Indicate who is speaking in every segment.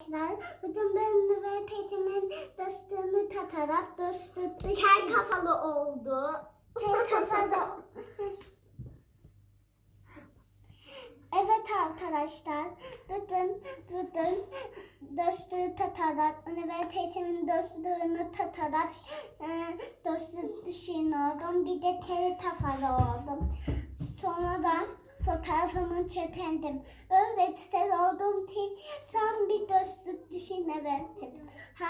Speaker 1: arkadaşlar. Bugün ben ve teyzemin dostluğunu tatarak dostluk dışı...
Speaker 2: Kel kafalı oldu.
Speaker 1: Kel kafalı. Evet arkadaşlar. Bugün, bugün dostluğu tatarak, ve teyzemin dostluğunu tatarak e, dostluk dışına oldum. Bir de tel kafalı oldum. Sonra da fotoğrafımı çekendim. Öyle güzel oldum ki tam dışına benzedim. Ha,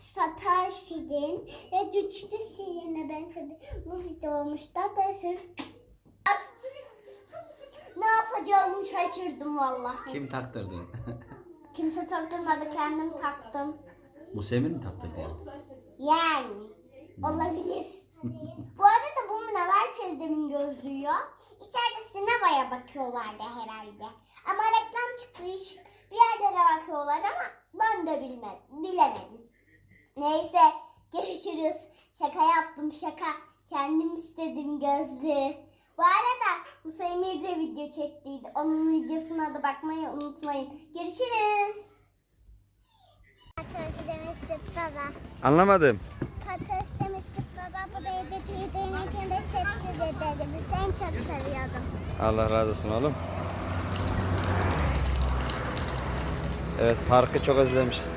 Speaker 1: satar şirin ve güçlü şirine benzedim. Bu video olmuşlar. Görüşürüz.
Speaker 2: Ne yapacağımı şaşırdım vallahi.
Speaker 3: Kim taktırdı?
Speaker 2: Kimse taktırmadı kendim taktım.
Speaker 3: Bu Semir mi taktırdı yani?
Speaker 2: Olabilir. Bu arada bu Münevver teyzemin gözlüğü. İçeride sinemaya bakıyorlardı herhalde. Ama reklam çıkmış. Bir yerlere bakıyorlar ama de bilmedim, bilemedim. Neyse görüşürüz. Şaka yaptım şaka. Kendim istedim gözlüğü. Bu arada Musa Emir de video çektiydi. Onun videosuna da bakmayı unutmayın. Görüşürüz.
Speaker 1: Patates demiştik baba.
Speaker 3: Anlamadım.
Speaker 1: Patates demiştik baba. Buraya getirdiğin için teşekkür ederim. Seni çok seviyordum.
Speaker 3: Allah razı olsun oğlum. Evet parkı çok özlemiştim.